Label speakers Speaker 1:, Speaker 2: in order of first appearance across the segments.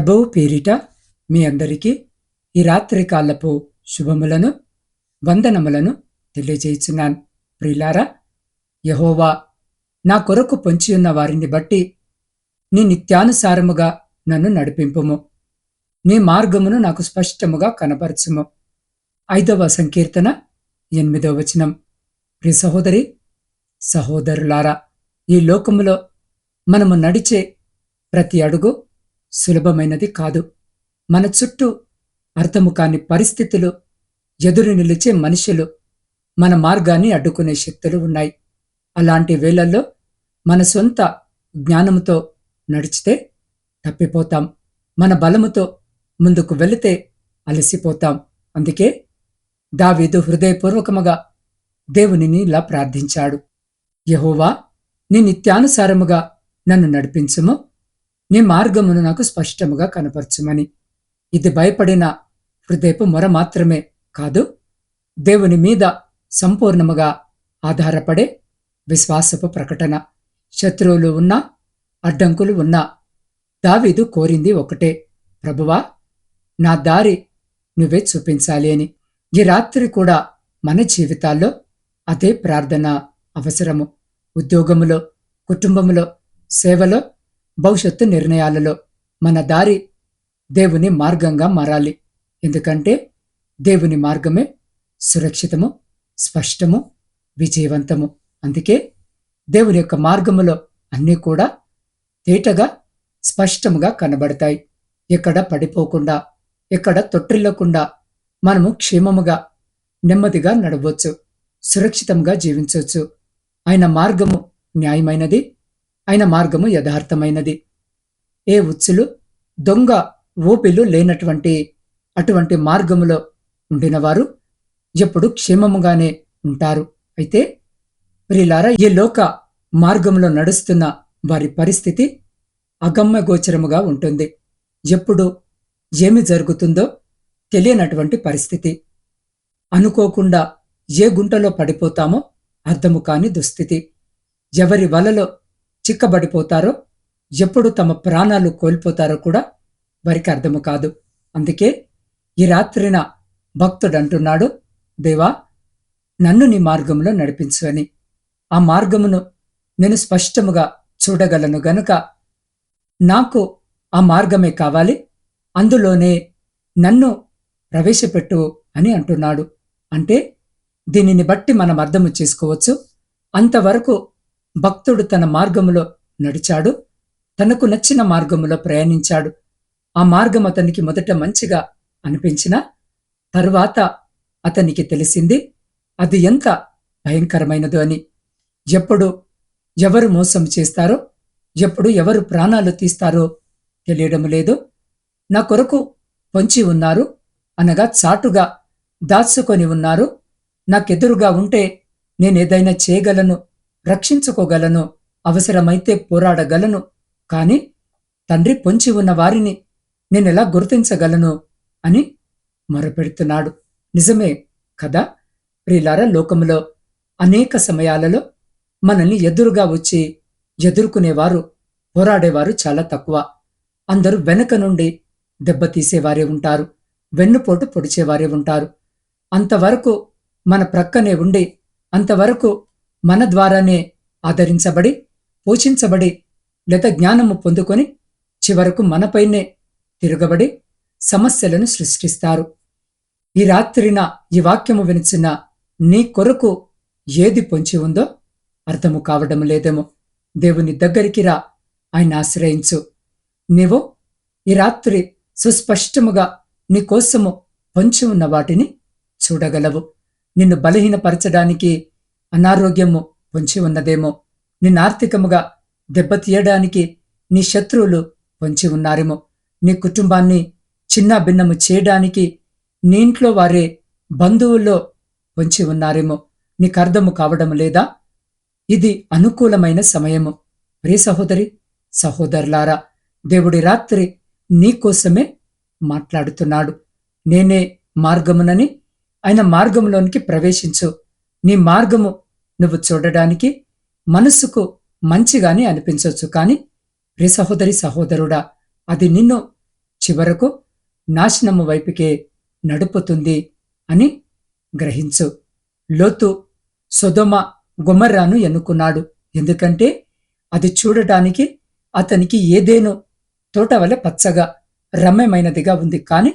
Speaker 1: ప్రభువు పేరిట మీ అందరికీ ఈ రాత్రి కాలపు శుభములను వందనములను తెలియజేయుచున్నాను. ప్రిలారా యహోవా నా కొరకు పొంచియున్న వారిని బట్టి నీ నిత్యానుసారముగా నన్ను నడిపింపుము. నీ మార్గమును నాకు స్పష్టముగా కనపరచుము. ఐదవ సంకీర్తన ఎనిమిదవ వచనం. ప్రి సహోదరి సహోదరులారా ఈ లోకములో మనము నడిచే ప్రతి అడుగు సులభమైనది కాదు. మన చుట్టూ అర్థము కాని పరిస్థితులు ఎదురు నిలిచే మనుషులు మన మార్గాన్ని అడ్డుకునే శక్తులు ఉన్నాయి. అలాంటి వేళల్లో మన సొంత జ్ఞానముతో నడిచితే తప్పిపోతాం. మన బలముతో ముందుకు వెళితే అలసిపోతాం. అందుకే దావీదు హృదయపూర్వకముగా దేవునిని ఇలా ప్రార్థించాడు. యహోవా నీ నిత్యానుసారముగా నన్ను నడిపించుము. నీ మార్గమును నాకు స్పష్టముగా కనపరచమని. ఇది భయపడిన హృదయపు మొర మాత్రమే కాదు దేవుని మీద సంపూర్ణముగా ఆధారపడే విశ్వాసపు ప్రకటన. శత్రువులు ఉన్నా అడ్డంకులు ఉన్నా దావీదు కోరింది ఒకటే ప్రభువా నా దారి నువ్వే చూపించాలి అని. ఈ రాత్రి కూడా మన జీవితాల్లో అదే ప్రార్థన అవసరము. ఉద్యోగములో కుటుంబములో సేవలో భవిష్యత్తు నిర్ణయాలలో మన దారి దేవుని మార్గంగా మారాలి. ఎందుకంటే దేవుని మార్గమే సురక్షితము స్పష్టము విజయవంతము. అందుకే దేవుని యొక్క మార్గములో అన్నీ కూడా తేటగా స్పష్టముగా కనబడతాయి. ఎక్కడ పడిపోకుండా ఎక్కడ తొట్టిల్లకుండా మనము క్షేమముగా నెమ్మదిగా నడవచ్చు సురక్షితంగా జీవించవచ్చు. ఆయన మార్గము న్యాయమైనది ఆయన మార్గము యథార్థమైనది. ఏ ఉచ్చులు దొంగ ఊపిలు లేనటువంటి అటువంటి మార్గములో ఉండినవారు ఎప్పుడు క్షేమముగానే ఉంటారు. అయితే ప్రిలారా ఈ లోక మార్గంలో నడుస్తున్న వారి పరిస్థితి అగమ్యగోచరముగా ఉంటుంది. ఎప్పుడు ఏమి జరుగుతుందో తెలియనటువంటి పరిస్థితి. అనుకోకుండా ఏ గుంటలో పడిపోతామో అర్థము కాని దుస్థితి. ఎవరి వలలో చిక్కబడిపోతారో ఎప్పుడు తమ ప్రాణాలు కోల్పోతారో కూడా వారికి అర్థము కాదు. అందుకే ఈ రాత్రిన భక్తుడంటున్నాడు దేవా నన్ను నీ మార్గంలో నడిపించు అని ఆ మార్గమును నేను స్పష్టముగా చూడగలను గనుక నాకు ఆ మార్గమే కావాలి. అందులోనే నన్ను ప్రవేశపెట్టు అని అంటున్నాడు. అంటే దీనిని బట్టి మనం అర్థము చేసుకోవచ్చు. అంతవరకు భక్తుడు తన మార్గములో నడిచాడు. తనకు నచ్చిన మార్గములో ప్రయాణించాడు. ఆ మార్గం అతనికి మొదట మంచిగా అనిపించిన తరువాత అతనికి తెలిసింది అది ఎంత భయంకరమైనదో అని. ఎప్పుడు ఎవరు మోసం చేస్తారో ఎప్పుడు ఎవరు ప్రాణాలు తీస్తారో తెలియడం లేదు. నా కొరకు పొంచి ఉన్నారు అనగా చాటుగా దాచుకొని ఉన్నారు. నాకెదురుగా ఉంటే నేనేదైనా చేయగలను రక్షించుకోగలను అవసరమైతే పోరాడగలను. కాని తండ్రి పొంచి ఉన్న వారిని నేనెలా గుర్తించగలను అని మొరపెడుతున్నాడు. నిజమే కదా ప్రిలార లోకములో అనేక సమయాలలో మనల్ని ఎదురుగా వచ్చి ఎదుర్కొనేవారు పోరాడేవారు చాలా తక్కువ. అందరూ వెనక నుండి దెబ్బతీసేవారే ఉంటారు వెన్నుపోటు పొడిచేవారే ఉంటారు. అంతవరకు మన ప్రక్కనే ఉండి అంతవరకు మన ద్వారానే ఆదరించబడి పోషించబడి లేత జ్ఞానము పొందుకొని చివరకు మనపైనే తిరగబడి సమస్యలను సృష్టిస్తారు. ఈ రాత్రిన ఈ వాక్యము వినిచిన నీ కొరకు ఏది పొంచి ఉందో అర్థము కావడం లేదేమో. దేవుని దగ్గరికి రా ఆయన ఆశ్రయించు. నీవు ఈ రాత్రి సుస్పష్టముగా నీ కోసము పొంచి ఉన్న వాటిని చూడగలవు. నిన్ను బలహీనపరచడానికి అనారోగ్యము పొంచి ఉన్నదేమో. నిన్ను ఆర్థికముగా దెబ్బతీయడానికి నీ శత్రువులు పొంచి ఉన్నారేమో. నీ కుటుంబాన్ని చిన్న భిన్నము చేయడానికి నీ ఇంట్లో వారే బంధువుల్లో పొంచి ఉన్నారేమో. నీకు అర్థము కావడం లేదా? ఇది అనుకూలమైన సమయము. ప్రియ సహోదరి సహోదరులారా దేవుడి రాత్రి నీకోసమే మాట్లాడుతున్నాడు. నేనే మార్గమునని ఆయన మార్గంలోనికి ప్రవేశించు. నీ మార్గము నువ్వు చూడడానికి మనస్సుకు మంచిగానే అనిపించవచ్చు. కానీ ప్రియ సహోదరి సహోదరుడా అది నిన్ను చివరకు నాశనము వైపుకే నడుపుతుంది అని గ్రహించు. లోతు సుధమ గుమర్రాను ఎన్నుకున్నాడు. ఎందుకంటే అది చూడటానికి అతనికి ఏదేనో తోట వలె పచ్చగా రమ్యమైనదిగా ఉంది. కాని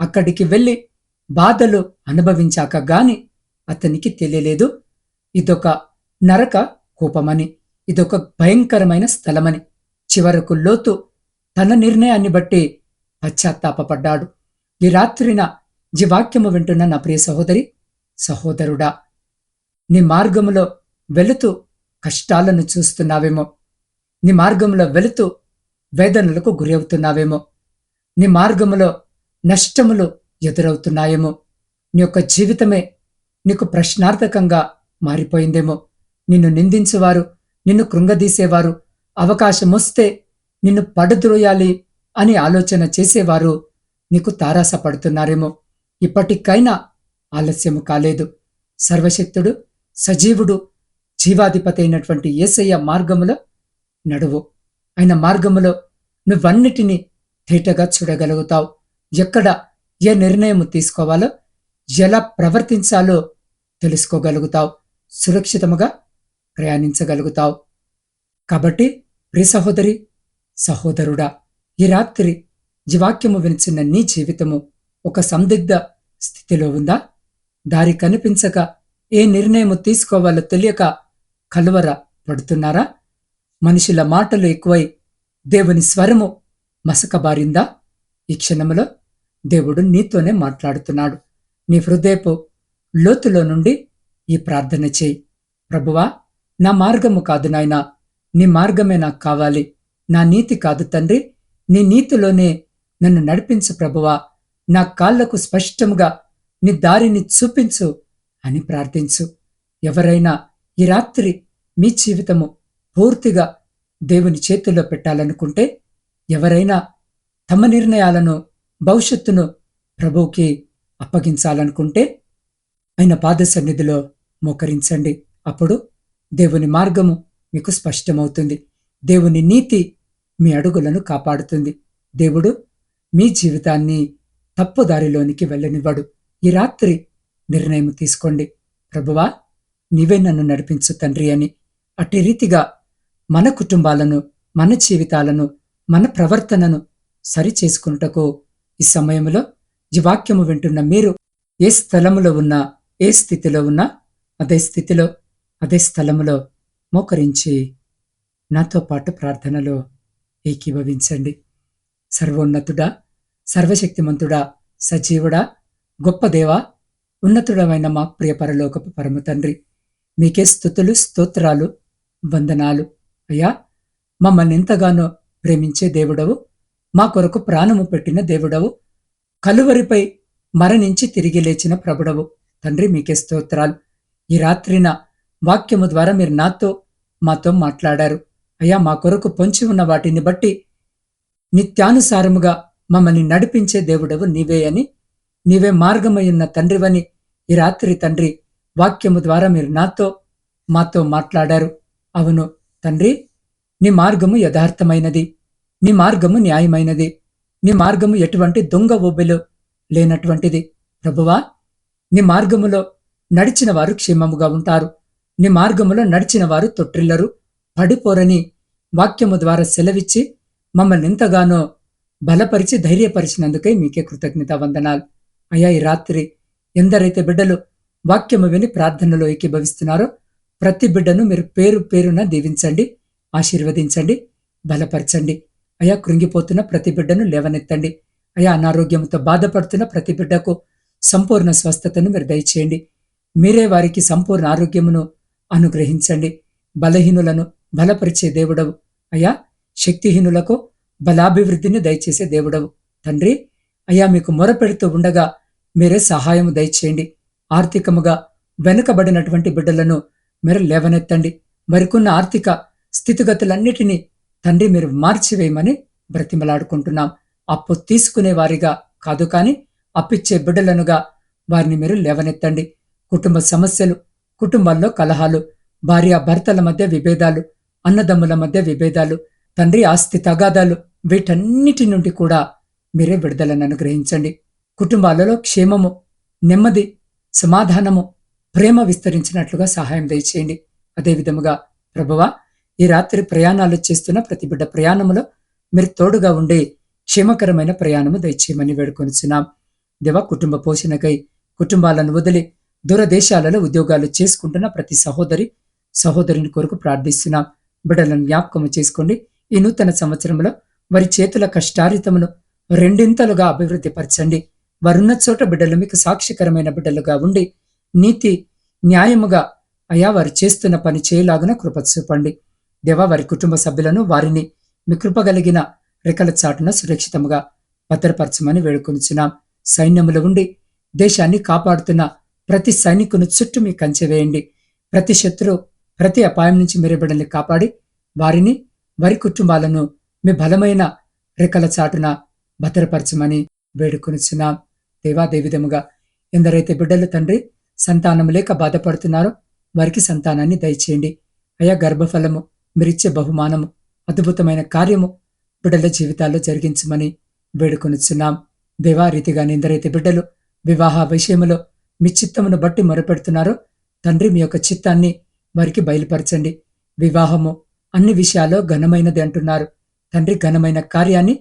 Speaker 1: అక్కడికి వెళ్ళి బాధలు అనుభవించాక గాని అతనికి తెలియలేదు. ఇదొక నరక కూపమని ఇదొక భయంకరమైన స్థలమని. చివరకు లోతు తన నిర్ణయాన్ని బట్టి పశ్చాత్తాపడ్డాడు ఈ రాత్రిన జీవాక్యము వింటున్న నా ప్రియ సహోదరి సహోదరుడా నీ మార్గములో వెళుతూ కష్టాలను చూస్తున్నావేమో. నీ మార్గంలో వెళుతూ వేదనలకు గురి అవుతున్నావేమో నీ మార్గములో నష్టములు ఎదురవుతున్నాయేమో. నీ యొక్క జీవితమే నీకు ప్రశ్నార్థకంగా మారిపోయిందేమో. నిన్ను నిందించువారు నిన్ను కృంగదీసేవారు అవకాశమొస్తే నిన్ను పడద్రోయాలి అని ఆలోచన చేసేవారు నీకు తారాసపడుతున్నారేమో. ఇప్పటికైనా ఆలస్యము కాలేదు. సర్వశక్తుడు సజీవుడు జీవాధిపతి అయినటువంటి ఏసయ్య మార్గములో నడువు. ఆయన మార్గములో నువ్వన్నిటినీ తేటగా చూడగలుగుతావు. ఎక్కడ ఏ నిర్ణయం తీసుకోవాలో ఎలా ప్రవర్తించాలో తెలుసుకోగలుగుతావు. సురక్షితముగా ప్రయాణించగలుగుతావు. కాబట్టి ప్రియ సహోదరి సహోదరుడా ఈ రాత్రి జీవాక్యము వినిచిన నీ జీవితము ఒక సందిగ్ధ స్థితిలో ఉందా? దారి కనిపించక ఏ నిర్ణయము తీసుకోవాలో తెలియక కలువర పడుతున్నారా? మనుషుల మాటలు ఎక్కువై దేవుని స్వరము మసకబారిందా? ఈ క్షణములో దేవుడు నీతోనే మాట్లాడుతున్నాడు. నీ హృదయపు లోతులో నుండి ఈ ప్రార్థన చేయి. ప్రభువా నా మార్గము కాదు నాయనా నీ మార్గమే నాకు కావాలి. నా నీతి కాదు తండ్రి నీ నీతిలోనే నన్ను నడిపించు ప్రభువా. నా కాళ్ళకు స్పష్టముగా నీ దారిని చూపించు అని ప్రార్థించు. ఎవరైనా ఈ రాత్రి మీ జీవితము పూర్తిగా దేవుని చేతుల్లో పెట్టాలనుకుంటే ఎవరైనా తమ నిర్ణయాలను భవిష్యత్తును ప్రభువుకి అప్పగించాలనుకుంటే ఆయన పాద సన్నిధిలో మోకరించండి. అప్పుడు దేవుని మార్గము మీకు స్పష్టమవుతుంది. దేవుని నీతి మీ అడుగులను కాపాడుతుంది. దేవుడు మీ జీవితాన్ని తప్పుదారిలోనికి వెళ్ళనివ్వడు. ఈ రాత్రి నిర్ణయం తీసుకోండి. ప్రభువా నీవే నన్ను నడిపించు తండ్రి అని. అట్టి రీతిగా మన కుటుంబాలను మన జీవితాలను మన ప్రవర్తనను సరిచేసుకున్నటకు ఈ సమయంలో ఈ వాక్యము వింటున్న మీరు ఏ స్థలములో ఉన్నా ఏ స్థితిలో ఉన్నా అదే స్థితిలో అదే స్థలములో మోకరించి నాతో పాటు ప్రార్థనలో ఏకీభవించండి. సర్వోన్నతుడా సర్వశక్తిమంతుడా సజీవుడా గొప్ప దేవా ఉన్నతుడమైన మా ప్రియ పరలోకపు పరమ తండ్రి మీకే స్థుతులు స్తోత్రాలు వందనాలు. అయ్యా మమ్మల్ని ఎంతగానో ప్రేమించే దేవుడవు మా కొరకు ప్రాణము పెట్టిన దేవుడవు కలువరిపై మరణించి తిరిగి లేచిన ప్రభుడవు. తండ్రి మీకే స్తోత్రాలు. ఈ రాత్రిన వాక్యము ద్వారా మీరు నాతో మాతో మాట్లాడారు. అయ్యా మా కొరకు పొంచి ఉన్న వాటిని బట్టి నిత్యానుసారముగా మమ్మల్ని నడిపించే దేవుడవు నీవే అని నీవే మార్గమయ్యున్న తండ్రివని ఈ రాత్రి తండ్రి వాక్యము ద్వారా మీరు నాతో మాతో మాట్లాడారు. అవును తండ్రి నీ మార్గము యథార్థమైనది. నీ మార్గము న్యాయమైనది. నీ మార్గము ఎటువంటి దొంగ ఒబ్బెలు లేనటువంటిది. ప్రభువా నీ మార్గములో నడిచిన వారు క్షేమముగా ఉంటారు. నీ మార్గములో నడిచిన వారు తొట్టిల్లరు. పడిపోరని వాక్యము ద్వారా సెలవిచ్చి మమ్మల్ని ఎంతగానో బలపరిచి ధైర్యపరిచినందుకై మీకే కృతజ్ఞత వందనాలు అయ్యా ఈ రాత్రి ఎందరైతే బిడ్డలు వాక్యము విని ప్రార్థనలో ఏకీభవిస్తున్నారో ప్రతి బిడ్డను మీరు పేరు పేరున దీవించండి ఆశీర్వదించండి బలపరచండి. అయా కృంగిపోతున్న ప్రతి బిడ్డను లేవనెత్తండి. అయా అనారోగ్యంతో బాధపడుతున్న ప్రతి బిడ్డకు సంపూర్ణ స్వస్థతను మీరు దయచేయండి. మీరే వారికి సంపూర్ణ ఆరోగ్యమును అనుగ్రహించండి. బలహీనులను బలపరిచే దేవుడవు. అయా శక్తిహీనులకు బలాభివృద్ధిని దయచేసే దేవుడవు. తండ్రి అయ్యా మీకు మొరపెడుతూ ఉండగా మీరే సహాయము దయచేయండి. ఆర్థికముగా వెనుకబడినటువంటి బిడ్డలను మీరు లేవనెత్తండి. మరికొన్న ఆర్థిక స్థితిగతులన్నిటినీ తండ్రి మీరు మార్చివేయమని బ్రతిమలాడుకుంటున్నాం. అప్పు తీసుకునే వారిగా కాదు కాని అప్పిచ్చే బిడ్డలనుగా వారిని మీరు లేవనెత్తండి. కుటుంబ సమస్యలు కుటుంబాల్లో కలహాలు భార్యాభర్తల మధ్య విభేదాలు అన్నదమ్ముల మధ్య విభేదాలు తండ్రి ఆస్తి తగాదాలు వీటన్నిటి నుండి కూడా మీరే విడుదలను అనుగ్రహించండి. కుటుంబాలలో క్షేమము నెమ్మది సమాధానము ప్రేమ విస్తరించినట్లుగా సహాయం దయచేయండి. అదేవిధముగా ప్రభువా ఈ రాత్రి ప్రయాణాలు చేస్తున్న ప్రతి బిడ్డ ప్రయాణములో మీరు తోడుగా ఉండే క్షేమకరమైన ప్రయాణము దయచేయమని వేడుకొనిచున్నాం. దేవ కుటుంబ పోషణకై కుటుంబాలను వదిలి దూరదేశాలలో ఉద్యోగాలు చేసుకుంటున్న ప్రతి సహోదరి సహోదరుని కొరకు ప్రార్థిస్తున్నాం. బిడ్డలను జ్ఞాపకం చేసుకోండి. ఈ నూతన సంవత్సరంలో వారి చేతుల కష్టారితమును రెండింతలుగా అభివృద్ధి పరచండి వారున్న చోట బిడ్డలు మీకు సాక్షికరమైన బిడ్డలుగా ఉండి నీతి న్యాయముగా అయా వారు చేస్తున్న పని చేయలాగున కృప చూపండి. దేవా వారి కుటుంబ సభ్యులను వారిని మీ కృప కలిగిన రెక్కల చాటున సురక్షితముగా భద్రపరచమని వేడుకొనిచున్నాం. సైన్యములో ఉండి దేశాన్ని కాపాడుతున్న ప్రతి సైనికును చుట్టూ మీ కంచె వేయండి. ప్రతి శత్రు ప్రతి అపాయం నుంచి మీరే బిడ్డల్ని కాపాడి వారిని వారి కుటుంబాలను మీ బలమైన రెక్కల చాటున భద్రపరచమని వేడుకొనిచున్నాం. దేవాదేవిధముగా ఎందరైతే బిడ్డలు తండ్రి సంతానం లేక బాధపడుతున్నారో వారికి సంతానాన్ని దయచేయండి. అయా గర్భఫలము మీరిచ్చే బహుమానము అద్భుతమైన కార్యము బిడ్డల జీవితాల్లో జరిగించమని వేడుకొనిచున్నాం. దేవా రీతిగా బిడ్డలు వివాహ విషయములో మీ చిత్తమును బట్టి మొరపెడుతున్నారో. తండ్రి మీ యొక్క చిత్తాన్ని వారికి బయలుపరచండి. వివాహము అన్ని విషయాల్లో ఘనమైనది అంటున్నారు. తండ్రి ఘనమైన కార్యాన్ని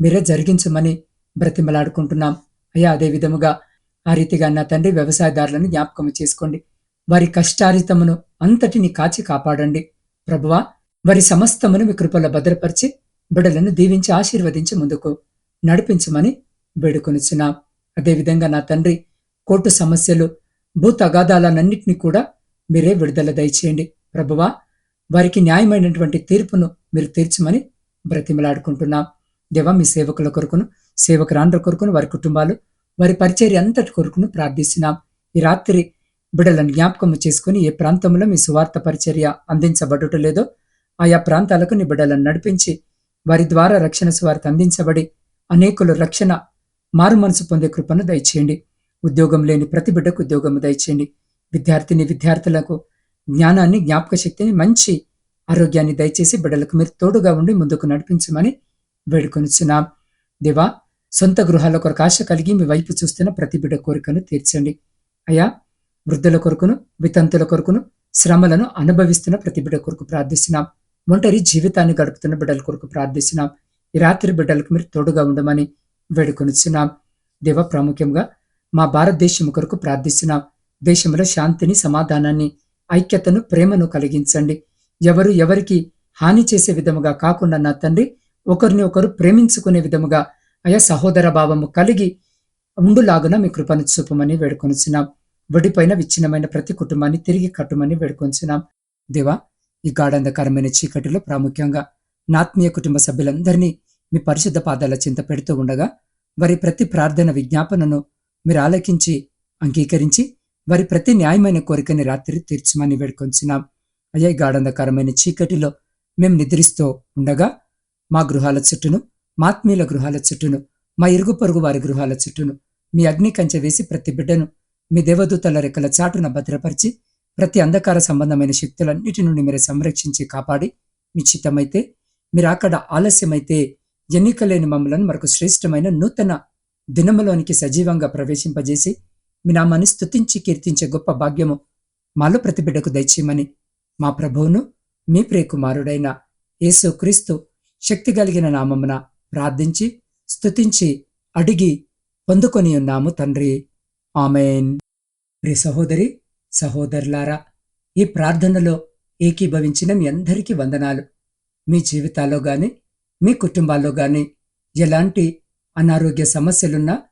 Speaker 1: మీరే జరిగించమని బ్రతిమలాడుకుంటున్నాం. అయ్యా అదే విధముగా ఆ రీతిగా నా తండ్రి వ్యవసాయదారులను జ్ఞాపకం చేసుకోండి. వారి కష్టారితమును అంతటిని కాచి కాపాడండి. ప్రభువా వారి సమస్తమును మీ కృపలో భద్రపరిచి బిడలను దీవించి ఆశీర్వదించి ముందుకు నడిపించమని వేడుకొనిచున్నాం. అదేవిధంగా నా తండ్రి కోర్టు సమస్యలు భూ తగాదాలన్నింటినీ కూడా మీరే విడుదల దయచేయండి. ప్రభువా వారికి న్యాయమైనటువంటి తీర్పును మీరు తీర్చమని బ్రతిమలాడుకుంటున్నాం. దేవా మీ సేవకుల కొరకును సేవకురాండ్ర కొరకును వారి కుటుంబాలు వారి పరిచర్య అంతటి కొరకును ప్రార్థిస్తున్నాం. ఈ రాత్రి బిడలను జ్ఞాపకము చేసుకుని ఏ ప్రాంతంలో మీ సువార్త పరిచర్య అందించబడుట లేదో ఆయా ప్రాంతాలకు నీ బిడలను నడిపించి వారి ద్వారా రక్షణ సువార్త అందించబడి అనేకులు రక్షణ మారు మనసు పొందే కృపను దయచేయండి. ఉద్యోగం లేని ప్రతి బిడ్డకు ఉద్యోగం దయచేయండి. విద్యార్థిని విద్యార్థులకు జ్ఞానాన్ని జ్ఞాపక శక్తిని మంచి ఆరోగ్యాన్ని దయచేసి బిడ్డలకు మీరు తోడుగా ఉండి ముందుకు నడిపించమని వేడుకొనిచున్నాం. దేవా సొంత గృహాల కొరకు ఆశ కలిగి మీ వైపు చూస్తున్న ప్రతి బిడ్డ కోరికను తీర్చండి. అయ్యా వృద్ధుల కొరకును వితంతుల కొరకును శ్రమలను అనుభవిస్తున్న ప్రతి బిడ్డ కొరకు ప్రార్థిస్తున్నాం. ఒంటరి జీవితాన్ని గడుపుతున్న బిడ్డల కొరకు ప్రార్థిస్తున్నాం. ఈ రాత్రి బిడ్డలకు మీరు తోడుగా ఉండమని వేడుకొనిచున్నాం. దేవ ప్రాముఖ్యంగా మా భారతదేశం కొరకు ప్రార్థిస్తున్నాం. దేశంలో శాంతిని సమాధానాన్ని ఐక్యతను ప్రేమను కలిగించండి. ఎవరు ఎవరికి హాని చేసే విధముగా కాకుండా నా తండ్రి ఒకరిని ఒకరు ప్రేమించుకునే విధముగా అయా సహోదర భావము కలిగి ఉండులాగున మీ కృపను చూపమని వేడుకొనిచున్నాం. విడిపోయిన విచ్ఛిన్నమైన ప్రతి కుటుంబాన్ని తిరిగి కట్టుమని వేడుకొంచున్నాం దేవా ఈ గాఢంధకరమైన చీకటిలో ప్రాముఖ్యంగా నాత్మీయ కుటుంబ సభ్యులందరినీ మీ పరిశుద్ధ పాదాల చింత పెడుతూ ఉండగా వారి ప్రతి ప్రార్థన విజ్ఞాపనను మీరు ఆలకించి అంగీకరించి వారి ప్రతి న్యాయమైన కోరికని రాత్రి తీర్చమని వేడుకొంచున్నాం. అయ్యా గాఢంధకరమైన చీకటిలో మేము నిద్రిస్తూ ఉండగా మా గృహాల చుట్టూను మాత్మీయుల గృహాల చుట్టూను మా ఇరుగు పొరుగు వారి గృహాల చుట్టూను మీ అగ్ని కంచె వేసి ప్రతి బిడ్డను మీ దేవదూతల రెక్కల చాటున భద్రపరిచి ప్రతి అంధకార సంబంధమైన శక్తులన్నిటి నుండి మీరు సంరక్షించి కాపాడి మీ చిత్తమైతే మీరు అక్కడ ఆలస్యమైతే ఎన్నికలేని మమ్మలను మరొక శ్రేష్టమైన నూతన దినములోనికి సజీవంగా ప్రవేశింపజేసి మీ నామాన్ని స్తుతించి కీర్తించే గొప్ప భాగ్యము మాలో ప్రతి బిడ్డకు దయచేయమని మా ప్రభువును మీ ప్రియకుమారుడైన యేసు క్రీస్తు శక్తి కలిగిన నామమున ప్రార్థించి స్తుతించి అడిగి పొందుకొని ఉన్నాము తండ్రి. ఆమెన్. ప్రి సహోదరి సహోదరులారా ఈ ప్రార్థనలో ఏకీభవించిన మీ అందరికీ వందనాలు. మీ జీవితాల్లో గాని మీ కుటుంబాల్లో గాని ఎలాంటి అనారోగ్య సమస్యలున్నా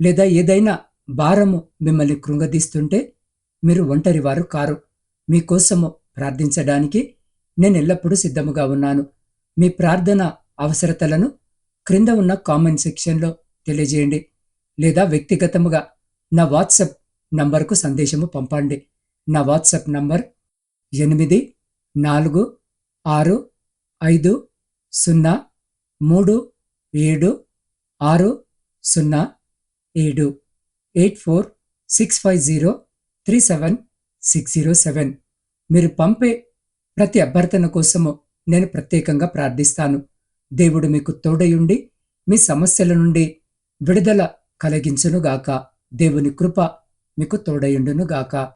Speaker 1: లేదా ఏదైనా భారము మిమ్మల్ని కృంగదీస్తుంటే మీరు ఒంటరి వారు కారు. మీకోసము ప్రార్థించడానికి నేను ఎల్లప్పుడూ సిద్ధముగా ఉన్నాను. మీ ప్రార్థన అవసరతలను క్రింద ఉన్న కామెంట్ సెక్షన్లో తెలియజేయండి లేదా వ్యక్తిగతముగా నా వాట్సాప్ నంబర్కు సందేశము పంపండి. నా వాట్సాప్ నంబర్ ఎనిమిది నాలుగు ఆరు ఐదు సున్నా మూడు ఏడు ఆరు సున్నా ఏడు eight four six five zero three seven six zero seven. మీరు పంపే ప్రతి అభ్యర్థన కోసము నేను ప్రత్యేకంగా ప్రార్థిస్తాను. దేవుడు మీకు తోడయుండి మీ సమస్యల నుండి విడుదల కలిగించునుగాక. దేవుని కృప మీకు తోడయుండునుగాక